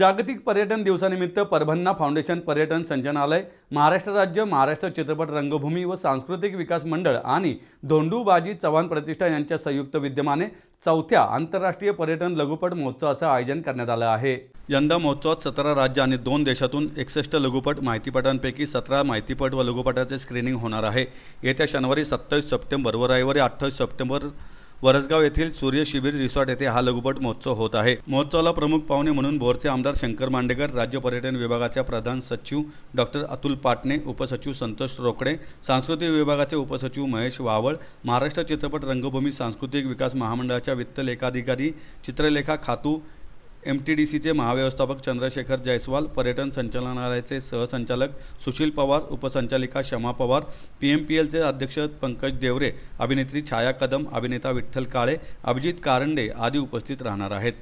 जागतिक पर्यटन दिवसानिमित्त परभन्ना फाउंडेशन पर्यटन संचालनालय महाराष्ट्र राज्य महाराष्ट्र चित्रपट रंगभूमी व सांस्कृतिक विकास मंडळ आणि धोंडूबाजी चव्हाण प्रतिष्ठान यांच्या संयुक्त विद्यमाने चौथ्या आंतरराष्ट्रीय पर्यटन लघुपट महोत्सवाचं आयोजन करण्यात आलं आहे. यंदा महोत्सवात सतरा राज्य आणि दोन देशातून एकसष्ट लघुपट माहितीपटांपैकी सतरा माहितीपट व लघुपटाचे स्क्रीनिंग होणार आहे. येत्या शनिवारी सत्तावीस सप्टेंबर व रविवारी अठ्ठावीस सप्टेंबर वरसगाव येथील सूर्य शिबिर रिसॉर्ट येथे हा लघुपट महोत्सव होत आहे. महोत्सवाला प्रमुख पाहुणे म्हणून भोरचे आमदार शंकर मांडेकर राज्य पर्यटन विभागाच्या प्रधान सचिव डॉक्टर अतुल पाटणे उपसचिव संतोष रोकडे सांस्कृतिक विभागाचे उपसचिव महेश वावळ महाराष्ट्र चित्रपट रंगभूमी सांस्कृतिक विकास महामंडळाच्या वित्त लेखाधिकारी चित्रलेखा खातू एम टी डी सीचे महाव्यवस्थापक चंद्रशेखर जयस्वाल पर्यटन संचालनालयाचे सहसंचालक Sushil Pawar उपसंचालिका Kshama Pawar P M P एलचे अध्यक्ष पंकज देवरे अभिनेत्री छाया कदम अभिनेता विठ्ठल काळे अभिजित कारंडे आदी उपस्थित राहणार आहेत.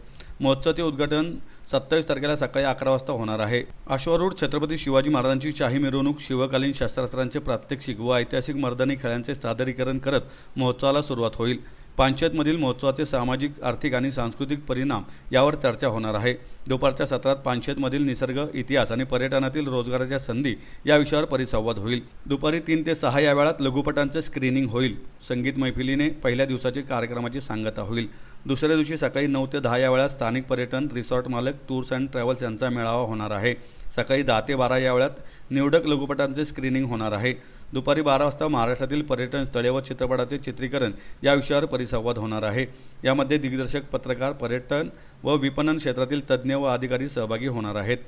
महोत्सवाचे उद्घाटन सत्तावीस तारखेला सकाळी अकरा वाजता होणार आहे. अश्वारूढ छत्रपती शिवाजी महाराजांची शाही मिरवणूक शिवकालीन शस्त्रास्त्रांचे प्रात्यक्षिक व ऐतिहासिक मर्दानी खेळांचे सादरीकरण करत महोत्सवाला सुरुवात होईल. पानशेतमधील महोत्सवाचे सामाजिक आर्थिक आणि सांस्कृतिक परिणाम यावर चर्चा होणार आहे. दुपारच्या सत्रात पानशेतमधील निसर्ग इतिहास आणि पर्यटनातील रोजगाराच्या संधी या विषयावर परिसंवाद होईल. दुपारी तीन ते सहा या वेळात लघुपटांचे स्क्रीनिंग होईल. संगीत मैफिलीने पहिल्या दिवसाचे कार्यक्रमाची सांगता होईल. दुसऱ्या दिवशी सकाळी नऊ ते दहा या वेळात स्थानिक पर्यटन रिसॉर्ट मालक टूर्स अँड ट्रॅव्हल्स यांचा मेळावा होणार आहे. सकाळी दहा ते बारा या वेळात निवडक लघुपटांचे स्क्रीनिंग होणार आहे. दुपारी बारा वाजता महाराष्ट्रातील पर्यटन स्थळे व चित्रपटाचे चित्रीकरण या विषयावर परिसंवाद होणार आहे. यामध्ये दिग्दर्शक पत्रकार पर्यटन व विपणन क्षेत्रातील तज्ज्ञ व अधिकारी सहभागी होणार आहेत.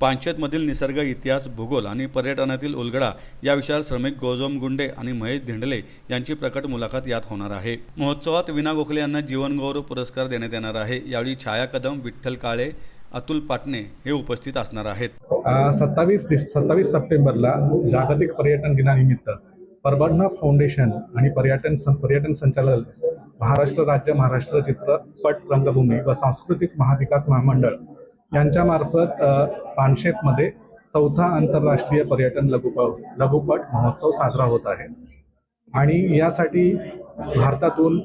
पानशेतमधील निसर्ग इतिहास भूगोल आणि पर्यटनातील उलगडा या विषयावर श्रमिक गोजोम गुंडे आणि महेश धिंडले यांची प्रकट मुलाखत यात होणार आहे. महोत्सवात विना गोखले यांना जीवनगौरव पुरस्कार देण्यात येणार आहे. यावेळी छाया कदम विठ्ठल काळे अतुल पाटणे हे उपस्थित असणार आहेत. सत्तावीस डिस सत्तावीस सप्टेंबरला जागतिक पर्यटन दिनानिमित्त परबडना फाउंडेशन आणि पर्यटन सं पर्यटन संचालक महाराष्ट्र राज्य महाराष्ट्र चित्रपट रंगभूमी व सांस्कृतिक महाविकास महामंडळ यांच्यामार्फत पानशेतमध्ये चौथा आंतरराष्ट्रीय पर्यटन लघुप लघुपट महोत्सव साजरा होत आहे. आणि यासाठी भारतातून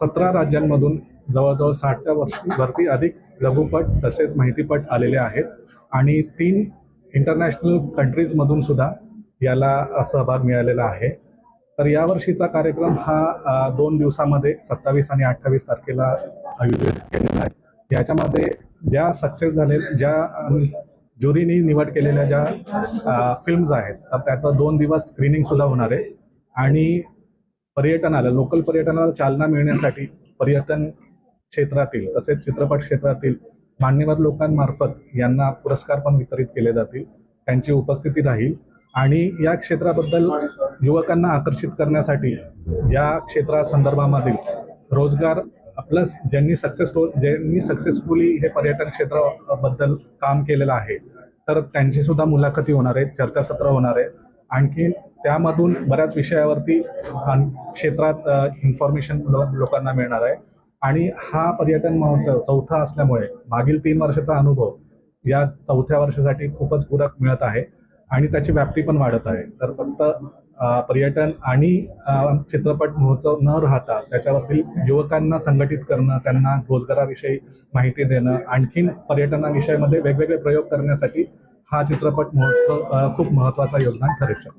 सतरा राज्यांमधून जवळजवळ साठच्या वर्षी वरती अधिक लघुपट तसेच माहितीपट आलेले आहेत. आणि तीन इंटरनॅशनल कंट्रीजमधून सुद्धा याला सहभाग मिळालेला आहे. तर यावर्षीचा कार्यक्रम हा दोन दिवसामध्ये सत्तावीस आणि अठ्ठावीस तारखेला आयोजित केलेला आहे. याच्यामध्ये ज्या सक्सेस झाले ज्या ज्युरीनी निवड केलेल्या ज्या फिल्म्स आहेत तर त्याचं दोन दिवस स्क्रीनिंगसुद्धा होणार आहे. आणि पर्यटनाला लोकल पर्यटनाला चालना मिळण्यासाठी पर्यटन क्षेत्रातील तसेच चित्रपट क्षेत्रातील मान्यवर लोकांमार्फत यांना पुरस्कार पण वितरित केले जातील. त्यांची उपस्थिती राहील. आणि या क्षेत्राबद्दल युवकांना आकर्षित करण्यासाठी या क्षेत्रासंदर्भामधील रोजगार प्लस ज्यांनी सक्सेसफुल हो-, ज्यांनी सक्सेसफुली हे पर्यटन क्षेत्राबद्दल काम केलेलं आहे तर त्यांची सुद्धा मुलाखती होणार आहेत चर्चासत्र होणार आहे आणखी त्यामधून बऱ्याच विषयावरती क्षेत्रात इन्फॉर्मेशन लोकांना मिळणार आहे. आणि हा पर्यटन महोत्सव चौथा असल्यामुळे मागील तीन वर्षाचा अनुभव या चौथ्या वर्षासाठी खूपच पूरक मिळत आहे आणि त्याची व्याप्ती पण वाढत आहे. तर फक्त पर्यटन आणि चित्रपट महोत्सव न राहता त्याच्यावरील युवकांना संघटित करणं त्यांना रोजगाराविषयी माहिती देणं आणखीन पर्यटनाविषयामध्ये वेगवेगळे प्रयोग करण्यासाठी हा चित्रपट महोत्सव खूप महत्त्वाचा योगदान ठरू शकतो